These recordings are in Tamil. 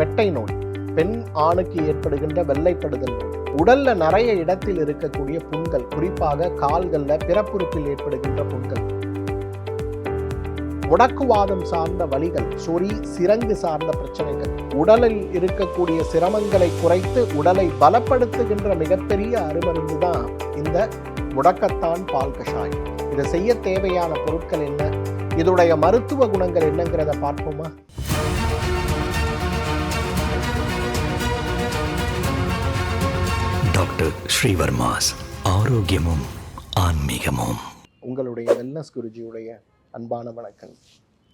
வெட்டை நோய் பெண் ஆணுக்கு ஏற்படுகின்ற வெள்ளைப்படுதல் நோய் உடல்ல நிறைய இடத்தில் இருக்கக்கூடிய புண்கள் குறிப்பாக கால்கள்ல பிறப்புறுப்பில் ஏற்படுகின்ற புண்கள். முடக்குவாதம் சார்ந்த வலிகள் சொறி சிரங்கு சார்ந்த பிரச்சனைகள் உடலில் இருக்கக்கூடிய சிரமங்களை குறைத்து உடலை பலப்படுத்துகின்ற மிகப்பெரிய அருமருந்து தான் இந்த முடக்கத்தான் பால் கஷாயம். இதை செய்ய தேவையான பொருட்கள் என்ன? இதோடைய மருத்துவ குணங்கள் என்னங்கிறத பார்ப்போமா? டாக்டர் ஸ்ரீவர்மாஸ் ஆரோக்கியமும் ஆன்மீகமும். உங்களுடைய வெல்னஸ் குருஜியுடைய அன்பான வணக்கம்.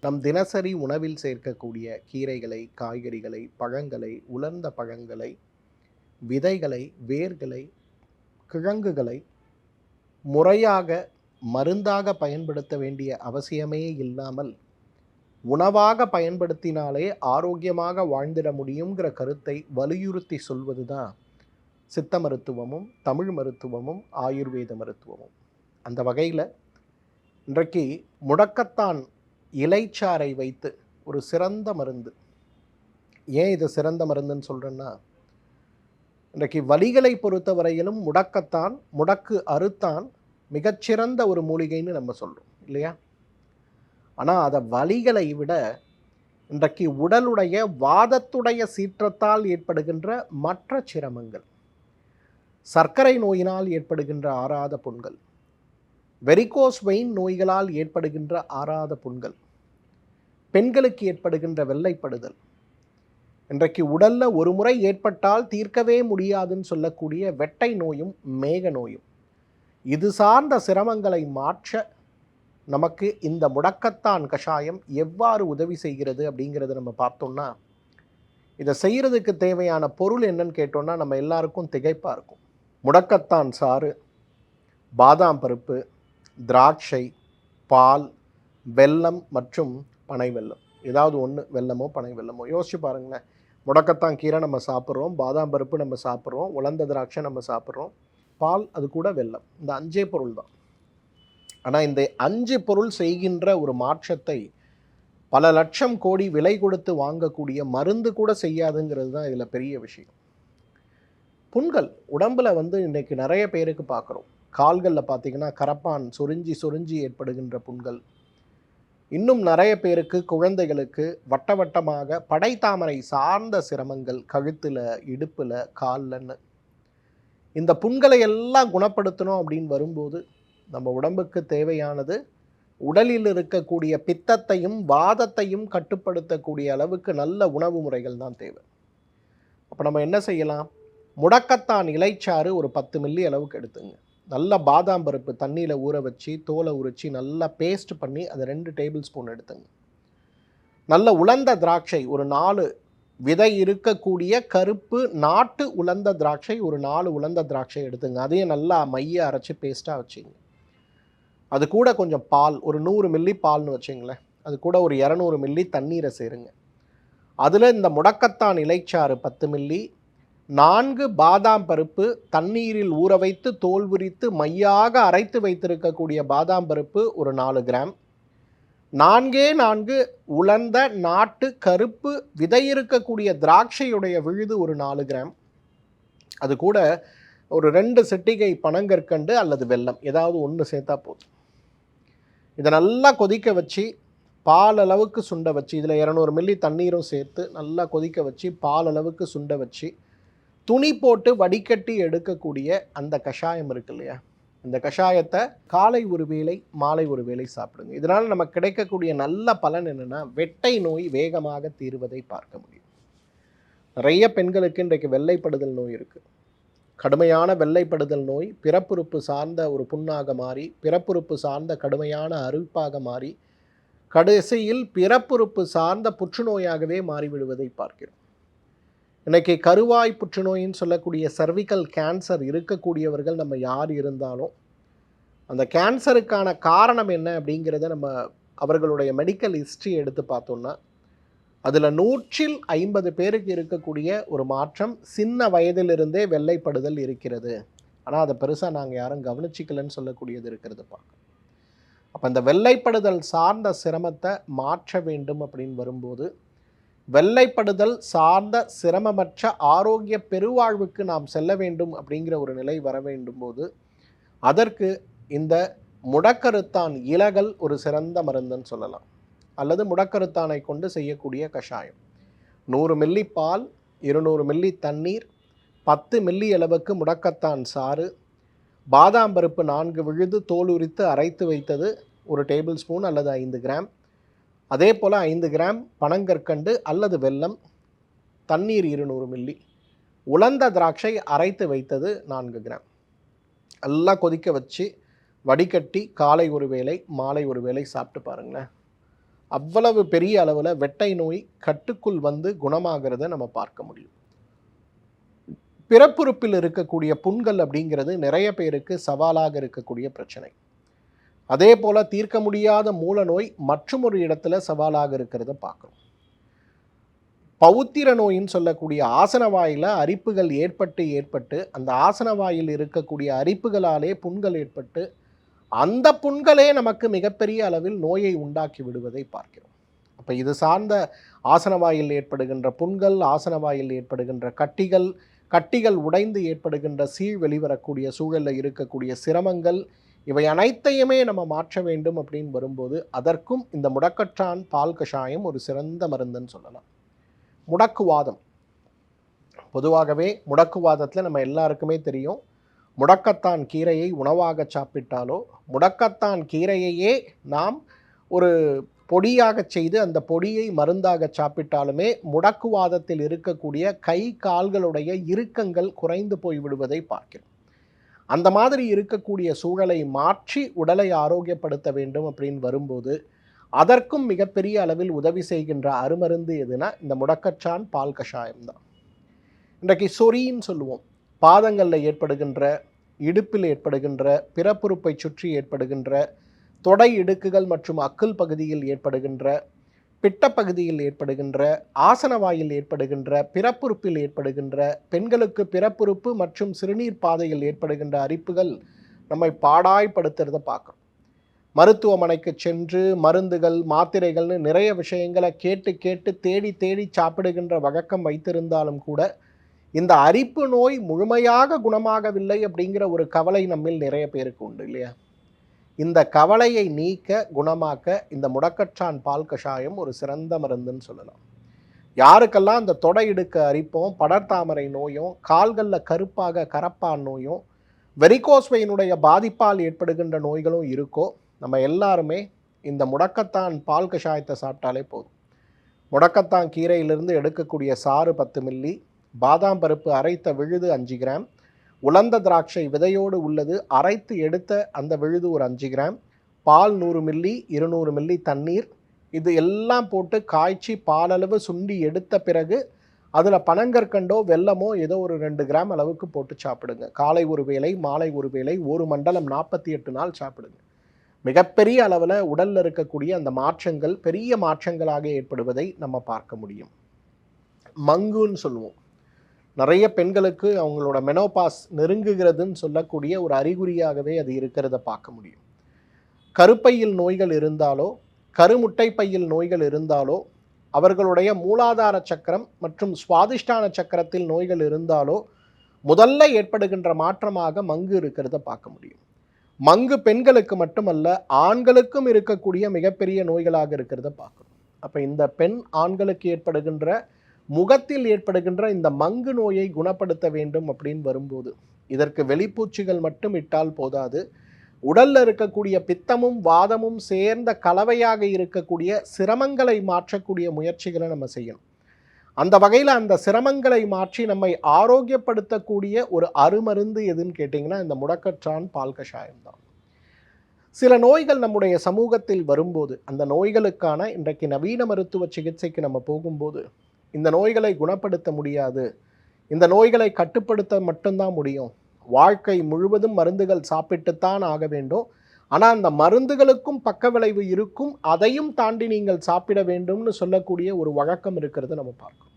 நம் தினசரி உணவில் சேர்க்கக்கூடிய கீரைகளை காய்கறிகளை பழங்களை உலர்ந்த பழங்களை விதைகளை வேர்களை கிழங்குகளை முறையாக மருந்தாக பயன்படுத்த வேண்டிய அவசியமே இல்லாமல் உணவாக பயன்படுத்தினாலே ஆரோக்கியமாக வாழ்ந்திட முடியுங்கிற கருத்தை வலியுறுத்தி சொல்வது தான் சித்த மருத்துவமும் தமிழ் மருத்துவமும் ஆயுர்வேத மருத்துவமும். அந்த வகையில் இன்றைக்கு முடக்கத்தான் இலைச்சாரை வைத்து ஒரு சிறந்த மருந்து. ஏன் இது சிறந்த மருந்துன்னு சொல்கிறேன்னா இன்றைக்கு வலிகளை பொறுத்தவரையிலும் முடக்கத்தான் முடக்கு அறுத்தான் மிகச்சிறந்த ஒரு மூலிகைன்னு நம்ம சொல்கிறோம் இல்லையா? ஆனால் அதை வலிகளை விட இன்றைக்கு உடலுடைய வாதத்துடைய சீற்றத்தால் ஏற்படுகின்ற மற்ற சிரமங்கள். சர்க்கரை நோயினால் ஏற்படுகின்ற ஆறாத புண்கள். வெரிகோஸ் வெயின் நோய்களால் ஏற்படுகின்ற ஆறாத புண்கள். பெண்களுக்கு ஏற்படுகின்ற வெள்ளைப்படுதல். இன்றைக்கு உடலில் ஒரு முறை ஏற்பட்டால் தீர்க்கவே முடியாதுன்னு சொல்லக்கூடிய வெட்டை நோயும் மேக நோயும். இது சார்ந்த சிரமங்களை மாற்ற நமக்கு இந்த முடக்கத்தான் கஷாயம் எவ்வாறு உதவி செய்கிறது அப்படிங்கிறத நம்ம பார்த்தோம்னா இதை செய்கிறதுக்கு தேவையான பொருள் என்னன்னு கேட்டோம்னா நம்ம எல்லாருக்கும் திகைப்பாக இருக்கும். முடக்கத்தான் சாறு பாதாம் பருப்பு திராட்சை பால் வெல்லம் மற்றும் பனை வெல்லம். ஏதாவது ஒன்று வெல்லமோ பனை வெல்லமோ. யோசிச்சு பாருங்களேன். முடக்கத்தான் கீரை நம்ம சாப்பிட்றோம் பாதாம் பருப்பு நம்ம சாப்பிட்றோம் உலர்ந்த திராட்சை நம்ம சாப்பிட்றோம் பால் அது கூட வெல்லம். இந்த அஞ்சே பொருள் தான். ஆனால் இந்த அஞ்சு பொருள் செய்கின்ற ஒரு மாற்றத்தை பல லட்சம் கோடி விலை கொடுத்து வாங்கக்கூடிய மருந்து கூட செய்யாதுங்கிறது தான் இதில் பெரிய விஷயம். புண்கள். உடம்பில் வந்து இன்னைக்கு நிறைய பேருக்கு பார்க்குறோம். கால்களில் பார்த்தீங்கன்னா கரப்பான் சொரிஞ்சி சொரிஞ்சி ஏற்படுகின்ற புண்கள். இன்னும் நிறைய பேருக்கு குழந்தைகளுக்கு வட்ட வட்டமாக படைத்தாமரை சார்ந்த சிரமங்கள் கழுத்தில் இடுப்பில் கால்லன்னு. இந்த புண்களை எல்லாம் குணப்படுத்தணும் அப்படின்னு வரும்போது நம்ம உடம்புக்கு தேவையானது உடலில் இருக்கக்கூடிய பித்தத்தையும் வாதத்தையும் கட்டுப்படுத்தக்கூடிய அளவுக்கு நல்ல உணவு முறைகள் தான் தேவை. அப்போ நம்ம என்ன செய்யலாம்? முடக்கத்தான் இலைச்சாறு ஒரு பத்து மில்லி அளவுக்கு எடுத்துங்க. நல்ல பாதாம் பருப்பு தண்ணியில் ஊற வச்சு தோலை உரித்து நல்லா பேஸ்ட் பண்ணி அதை ரெண்டு டேபிள் ஸ்பூன் எடுத்துங்க. நல்ல உலர்ந்த திராட்சை ஒரு நாலு விதை இருக்கக்கூடிய கருப்பு நாட்டு உலர்ந்த திராட்சை ஒரு நாலு உலர்ந்த திராட்சை எடுத்துங்க. அதையும் நல்லா மைய அரைச்சி பேஸ்ட்டாக வச்சுங்க. அது கூட கொஞ்சம் பால் ஒரு நூறு மில்லி பால்னு வச்சுங்களேன். அது கூட ஒரு இரநூறு மில்லி தண்ணீரை சேருங்க. அதில் இந்த முடக்கத்தான் இலைச்சாறு பத்து மில்லி நான்கு பாதாம் பருப்பு தண்ணீரில் ஊற வைத்து தோல் உரித்து மையாக அரைத்து வைத்திருக்கக்கூடிய பாதாம் பருப்பு ஒரு நாலு கிராம். நான்கே நான்கு உலர்ந்த நாட்டு கருப்பு விதை இருக்கக்கூடிய திராட்சையுடைய விழுது ஒரு நாலு கிராம். அது கூட ஒரு ரெண்டு சிட்டிகை பனங்கற்கண்டு அல்லது வெல்லம் ஏதாவது ஒன்று சேர்த்தா போதும். இதை நல்லா கொதிக்க வச்சு பால் அளவுக்கு சுண்ட வச்சு இதில் இரநூறு மில்லி தண்ணீரும் சேர்த்து நல்லா கொதிக்க வச்சு பால் அளவுக்கு சுண்ட வச்சு துணி போட்டு வடிகட்டி எடுக்கக்கூடிய அந்த கஷாயம் இருக்கு இல்லையா? இந்த கஷாயத்தை காலை ஒரு வேளை மாலை ஒரு வேளை சாப்பிடுங்க. இதனால் நமக்கு கிடைக்கக்கூடிய நல்ல பலன் என்னென்னா வெட்டை நோய் வேகமாக தீர்வதை பார்க்க முடியும். நிறைய பெண்களுக்கு இன்றைக்கு வெள்ளைப்படுதல் நோய் இருக்குது கடுமையான வெள்ளைப்படுதல் நோய் பிறப்புறுப்பு சார்ந்த ஒரு புண்ணாக மாறி பிறப்புறுப்பு சார்ந்த கடுமையான அரிப்பாக மாறி கடைசியில் பிறப்புறுப்பு சார்ந்த புற்றுநோயாகவே மாறிவிடுவதை பார்க்கிறோம். இன்றைக்கி கருவாய் புற்றுநோயின்னு சொல்லக்கூடிய சர்விக்கல் கேன்சர் இருக்கக்கூடியவர்கள் நம்ம யார் இருந்தாலும் அந்த கேன்சருக்கான காரணம் என்ன அப்படிங்கிறத நம்ம அவர்களுடைய மெடிக்கல் ஹிஸ்ட்ரி எடுத்து பார்த்தோம்னா அதில் நூற்றில் ஐம்பது பேருக்கு இருக்கக்கூடிய ஒரு மாற்றம் சின்ன வயதிலிருந்தே வெள்ளைப்படுதல் இருக்கிறது. ஆனால் அதை பெருசாக நாங்கள் யாரும் கவனிச்சிக்கலன்னு சொல்லக்கூடியது இருக்கிறது பார்க்க அப்போ இந்த வெள்ளைப்படுதல் சார்ந்த சிரமத்தை மாற்ற வேண்டும் அப்படின்னு வரும்போது வெள்ளைப்படுதல் சார்ந்த சிரமமற்ற ஆரோக்கிய பெருவாழ்வுக்கு நாம் செல்ல வேண்டும் அப்படிங்கிற ஒரு நிலை வர வேண்டும் போது அதற்கு இந்த முடக்கருத்தான் இலகல் ஒரு சிறந்த மருந்துன்னு சொல்லலாம். அல்லது முடக்கருத்தானை கொண்டு செய்யக்கூடிய கஷாயம். நூறு மில்லி பால் இருநூறு மில்லி தண்ணீர் பத்து மில்லி அளவுக்கு முடக்கத்தான் சாறு பாதாம் பருப்பு நான்கு விழுது தோல் உரித்து அரைத்து வைத்தது ஒரு டேபிள் ஸ்பூன் அல்லது ஐந்து கிராம் அதே போல் ஐந்து கிராம் பனங்கற்கண்டு அல்லது வெல்லம் தண்ணீர் இருநூறு மில்லி உலர்ந்த திராட்சை அரைத்து வைத்தது நான்கு கிராம். எல்லாம் கொதிக்க வச்சு வடிகட்டி காலை ஒரு வேளை மாலை ஒரு வேளை சாப்பிட்டு பாருங்களேன். அவ்வளவு பெரிய அளவில் வெட்டை நோய் கட்டுக்குள் வந்து குணமாகிறத நம்ம பார்க்க முடியும். பிறப்புறுப்பில் இருக்கக்கூடிய புண்கள் அப்படிங்கிறது நிறைய பேருக்கு சவாலாக இருக்கக்கூடிய பிரச்சனை. அதே போல் தீர்க்க முடியாத மூல நோய் மற்றும் ஒரு இடத்துல சவாலாக இருக்கிறத பார்க்குறோம். பௌத்திர நோயின்னு சொல்லக்கூடிய ஆசனவாயில் அரிப்புகள் ஏற்பட்டு ஏற்பட்டு அந்த ஆசனவாயில் இருக்கக்கூடிய அரிப்புகளாலே புண்கள் ஏற்பட்டு அந்த புண்களே நமக்கு மிகப்பெரிய அளவில் நோயை உண்டாக்கி விடுவதை பார்க்கிறோம். அப்போ இது சார்ந்த ஆசனவாயில் ஏற்படுகின்ற புண்கள் ஆசனவாயில் ஏற்படுகின்ற கட்டிகள் கட்டிகள் உடைந்து ஏற்படுகின்ற சீழ் வெளிவரக்கூடிய சூழலில் இருக்கக்கூடிய சிரமங்கள் இவை அனைத்தையுமே நம்ம மாற்ற வேண்டும் அப்படின்னு வரும்போது அதற்கும் இந்த முடக்கற்றான் பால் கஷாயம் ஒரு சிறந்த மருந்துன்னு சொல்லலாம். முடக்குவாதம். பொதுவாகவே முடக்குவாதத்தில் நம்ம எல்லாருக்குமே தெரியும். முடக்கத்தான் கீரையை உணவாக சாப்பிட்டாலோ முடக்கத்தான் கீரையையே நாம் ஒரு பொடியாக செய்து அந்த பொடியை மருந்தாக சாப்பிட்டாலுமே முடக்குவாதத்தில் இருக்கக்கூடிய கை கால்களுடைய இறுக்கங்கள் குறைந்து போய் விடுவதை பார்க்கிறோம். அந்த மாதிரி இருக்கக்கூடிய சூழலை மாற்றி உடலை ஆரோக்கியப்படுத்த வேண்டும் அப்படின்னு வரும்போது அதற்கும் மிகப்பெரிய அளவில் உதவி செய்கின்ற அருமருந்து எதுனா இந்த முடக்கச்சான் பால் கஷாயம் தான். இன்றைக்கு சொறின்னு சொல்லுவோம். பாதங்களில் ஏற்படுகின்ற இடுப்பில் ஏற்படுகின்ற பிறப்புறுப்பை சுற்றி ஏற்படுகின்ற தொடை இடுக்குகள் மற்றும் அக்குள் பகுதியில் ஏற்படுகின்ற பிட்டப்பகுதியில் ஏற்படுகின்ற ஆசனவாயில் ஏற்படுகின்ற பிறப்புறுப்பில் ஏற்படுகின்ற பெண்களுக்கு பிறப்புறுப்பு மற்றும் சிறுநீர் பாதையில் ஏற்படுகின்ற அரிப்புகள் நம்மை பாடாய்படுத்துறத பார்க்குறோம். மருத்துவமனைக்கு சென்று மருந்துகள் மாத்திரைகள்னு நிறைய விஷயங்களை கேட்டு கேட்டு தேடி தேடி சாப்பிடுகின்ற வழக்கம் வைத்திருந்தாலும் கூட இந்த அரிப்பு நோய் முழுமையாக குணமாகவில்லை அப்படிங்கிற ஒரு கவலை நம்மில் நிறைய பேருக்கு உண்டு இல்லையா? இந்த கவலையை நீக்க குணமாக்க இந்த முடக்கச்சான் பால் கஷாயம் ஒரு சிறந்த மருந்துன்னு சொல்லலாம். யாருக்கெல்லாம் இந்த தொடை இடுக்க அரிப்பும் படர்தாமரை நோயும் கால்களில் கருப்பாக கரப்பான் நோயும் வெரிகோஸ்வையினுடைய பாதிப்பால் ஏற்படுகின்ற நோய்களும் இருக்கோ நம்ம எல்லாருமே இந்த முடக்கத்தான் பால் கஷாயத்தை சாப்பிட்டாலே போதும். முடக்கத்தான் கீரையிலிருந்து எடுக்கக்கூடிய சாறு பத்து மில்லி பாதாம் பருப்பு அரைத்த விழுது அஞ்சு கிராம் உலர்ந்த திராட்சை விதையோடு உள்ளது. அரைத்து எடுத்த அந்த விழுது ஒரு அஞ்சு கிராம். பால் நூறு மில்லி இருநூறு மில்லி தண்ணீர். இது எல்லாம் போட்டு காய்ச்சி பாலளவு சுண்டி எடுத்த பிறகு அதில் பனங்கற்கண்டோ வெல்லமோ ஏதோ ஒரு ரெண்டு கிராம் அளவுக்கு போட்டு சாப்பிடுங்க. காலை ஒரு வேளை மாலை ஒரு வேளை ஒரு மண்டலம் நாற்பத்தி எட்டு நாள் சாப்பிடுங்க. மிகப்பெரிய அளவில் உடலில் இருக்கக்கூடிய அந்த மாற்றங்கள் பெரிய மாற்றங்களாக ஏற்படுவதை நம்ம பார்க்க முடியும். மங்குன்னு சொல்லுவோம். நிறைய பெண்களுக்கு அவங்களோட மெனோபாஸ் நெருங்குகிறதுன்னு சொல்லக்கூடிய ஒரு அறிகுறியாகவே அது இருக்கிறத பார்க்க முடியும். கருப்பையில் நோய்கள் இருந்தாலோ கருமுட்டை பையில் நோய்கள் இருந்தாலோ அவர்களுடைய மூலாதார சக்கரம் மற்றும் சுவாதிஷ்டான சக்கரத்தில் நோய்கள் இருந்தாலோ முதல்ல ஏற்படுகின்ற மாற்றமாக மங்கு இருக்கிறத பார்க்க முடியும். மங்கு பெண்களுக்கு மட்டுமல்ல ஆண்களுக்கும் இருக்கக்கூடிய மிகப்பெரிய நோய்களாக இருக்கிறத பார்க்கணும். அப்போ இந்த பெண் ஆண்களுக்கு ஏற்படுகின்ற முகத்தில் ஏற்படுகின்ற இந்த மங்கு நோயை குணப்படுத்த வேண்டும் அப்படின்னு வரும்போது இதற்கு வெளிப்பூச்சிகள் மட்டும் இட்டால் போதாது. உடல்ல இருக்கக்கூடிய பித்தமும் வாதமும் சேர்ந்த கலவையாக இருக்கக்கூடிய சிரமங்களை மாற்றக்கூடிய முயற்சிகளை நம்ம செய்யணும். அந்த வகையில் அந்த சிரமங்களை மாற்றி நம்மை ஆரோக்கியப்படுத்தக்கூடிய ஒரு அருமருந்து எதுன்னு கேட்டிங்கன்னா இந்த முடக்கற்றான் பால் கஷாயம் தான். சில நோய்கள் நம்முடைய சமூகத்தில் வரும்போது அந்த நோய்களுக்கான இன்றைக்கு நவீன மருத்துவ சிகிச்சைக்கு நம்ம போகும்போது இந்த நோய்களை குணப்படுத்த முடியாது. இந்த நோய்களை கட்டுப்படுத்த மட்டும்தான் முடியும். வாழ்க்கை முழுவதும் மருந்துகள் சாப்பிட்டுத்தான் ஆக வேண்டும். ஆனால் அந்த மருந்துகளுக்கும் பக்க விளைவு இருக்கும். அதையும் தாண்டி நீங்கள் சாப்பிட வேண்டும்னு சொல்லக்கூடிய ஒரு வழக்கம் இருக்கிறது நம்ம பார்க்கணும்.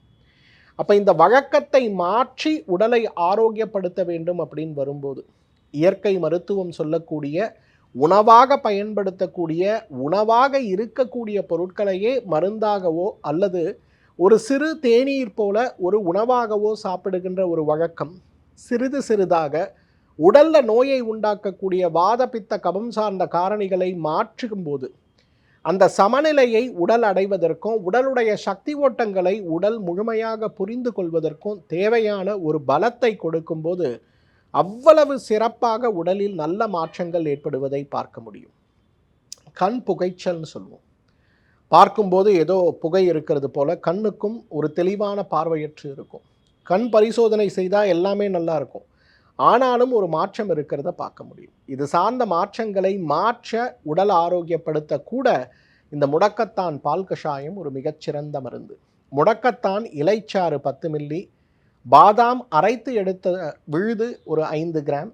அப்போ இந்த வழக்கத்தை மாற்றி உடலை ஆரோக்கியப்படுத்த வேண்டும் அப்படின்னு வரும்போது இயற்கை மருத்துவம் சொல்லக்கூடிய உணவாக பயன்படுத்தக்கூடிய உணவாக இருக்கக்கூடிய பொருட்களையே மருந்தாகவோ அல்லது ஒரு சிறு தேநீர் போல ஒரு உணவாகவோ சாப்பிடுகின்ற ஒரு வழக்கம். சிறிது சிறிதாக உடல்ல நோயை உண்டாக்கக்கூடிய வாதப்பித்த கபம் சார்ந்த காரணிகளை மாற்றும்போது அந்த சமநிலையை உடல் அடைவதற்கும் உடலுடைய சக்தி ஓட்டங்களை உடல் முழுமையாக புரிந்து கொள்வதற்கும் தேவையான ஒரு பலத்தை கொடுக்கும்போது அவ்வளவு சிறப்பாக உடலில் நல்ல மாற்றங்கள் ஏற்படுவதை பார்க்க முடியும். கண் புகைச்சல்னு சொல்லுவோம். பார்க்கும்போது ஏதோ புகை இருக்கிறது போல கண்ணுக்கும் ஒரு தெளிவான பார்வையற்று இருக்கும். கண் பரிசோதனை செய்தால் எல்லாமே நல்லா இருக்கும். ஆனாலும் ஒரு மாற்றம் இருக்கிறத பார்க்க முடியும். இது சார்ந்த மாற்றங்களை மாற்ற உடல் ஆரோக்கியப்படுத்த கூட இந்த முடக்கத்தான் பால் கஷாயம் ஒரு மிகச்சிறந்த மருந்து. முடக்கத்தான் இலைச்சாறு பத்து மில்லி பாதாம் அரைத்து எடுத்த விழுது ஒரு ஐந்து கிராம்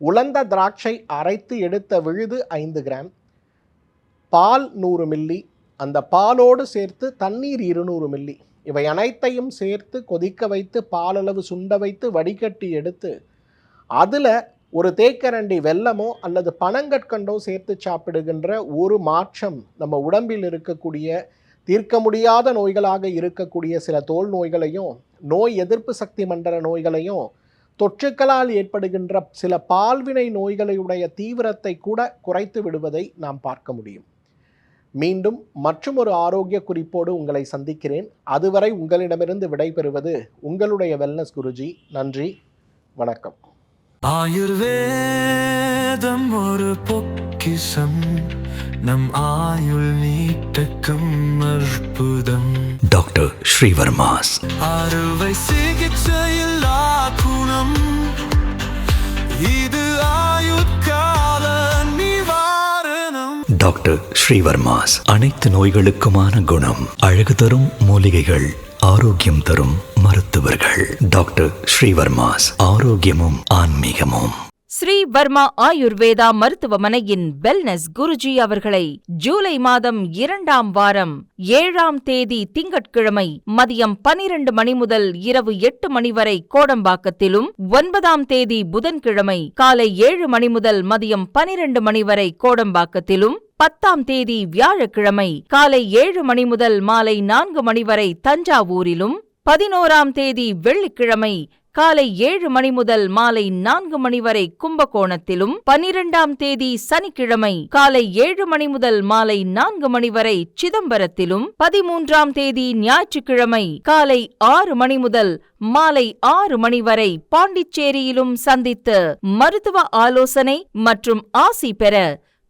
உலர்ந்த திராட்சை அரைத்து எடுத்த விழுது ஐந்து கிராம் பால் நூறு மில்லி அந்த பாலோடு சேர்த்து தண்ணீர் இருநூறு மில்லி. இவை அனைத்தையும் சேர்த்து கொதிக்க வைத்து பாலளவு சுண்ட வைத்து வடிகட்டி எடுத்து அதில் ஒரு தேக்கரண்டி வெல்லமோ அல்லது பனங்கற்கண்டோ சேர்த்து சாப்பிடுகின்ற ஒரு மாற்றம் நம்ம உடம்பில் இருக்கக்கூடிய தீர்க்க முடியாத நோய்களாக இருக்கக்கூடிய சில தோல் நோய்களையும் நோய் எதிர்ப்பு சக்தி மண்டல நோய்களையும் தொற்றுக்களால் ஏற்படுகின்ற சில பால்வினை நோய்களையுடைய தீவிரத்தை கூட குறைத்து விடுவதை நாம் பார்க்க முடியும். மீண்டும் மற்றும் ஒரு ஆரோக்கிய குறிப்போடு உங்களை சந்திக்கிறேன். அதுவரை உங்களிடமிருந்து விடைபெறுவது உங்களுடைய வெல்னஸ் குருஜி. நன்றி வணக்கம். ஆயுர்வேதம் ஒரு பொக்கிஷம். நம் ஆயுள் நீட்டக்கும் அற்புதம். டாக்டர் ஸ்ரீவர்மாஸ். அறுவை சிகிச்சையில்லா குணம். இது நிவாரணம் டாக்டர் ஸ்ரீவர்மாஸ். அனைத்து நோய்களுக்குமான குணம் அழகு தரும் மூலிகைகள் ஆரோக்கியம் தரும் மருத்துவர்கள். டாக்டர் ஸ்ரீவர்மாஸ் ஆரோக்கியமும் ஆன்மீகமும். ஸ்ரீ வர்மா ஆயுர்வேதா மருத்துவமனையின் வெல்னஸ் குருஜி அவர்களை ஜூலை மாதம் இரண்டாம் வாரம் ஏழாம் தேதி திங்கட்கிழமை மதியம் பனிரண்டு மணி முதல் இரவு எட்டு மணி வரை கோடம்பாக்கத்திலும் ஒன்பதாம் தேதி புதன்கிழமை காலை ஏழு மணி முதல் மதியம் பனிரண்டு மணி வரை கோடம்பாக்கத்திலும் பத்தாம் தேதி வியாழக்கிழமை காலை ஏழு மணி முதல் மாலை நான்கு மணி வரை தஞ்சாவூரிலும் பதினோராம் தேதி வெள்ளிக்கிழமை காலை ஏழு மணி முதல் மாலை நான்கு மணி வரை கும்பகோணத்திலும் பனிரெண்டாம் தேதி சனிக்கிழமை காலை ஏழு மணி முதல் மாலை நான்கு மணி வரை சிதம்பரத்திலும் பதிமூன்றாம் தேதி ஞாயிற்றுக்கிழமை காலை ஆறு மணி முதல் மாலை ஆறு மணி வரை பாண்டிச்சேரியிலும் சந்தித்து மருத்துவ ஆலோசனை மற்றும் ஆசி பெற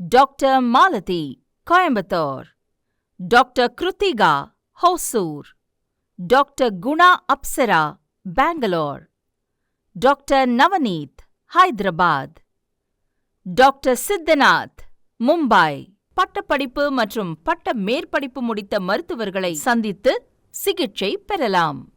Doctor Malathi Coimbatore doctor Kiruthika Hosur doctor Guna Apsara Bangalore doctor Navneeth Hyderabad doctor Siddhanath Mumbai பட்டப்படிப்பு மற்றும் பட்ட மேற்படிப்பு முடித்த மருத்துவர்களை சந்தித்து சிகிச்சை பெறலாம்.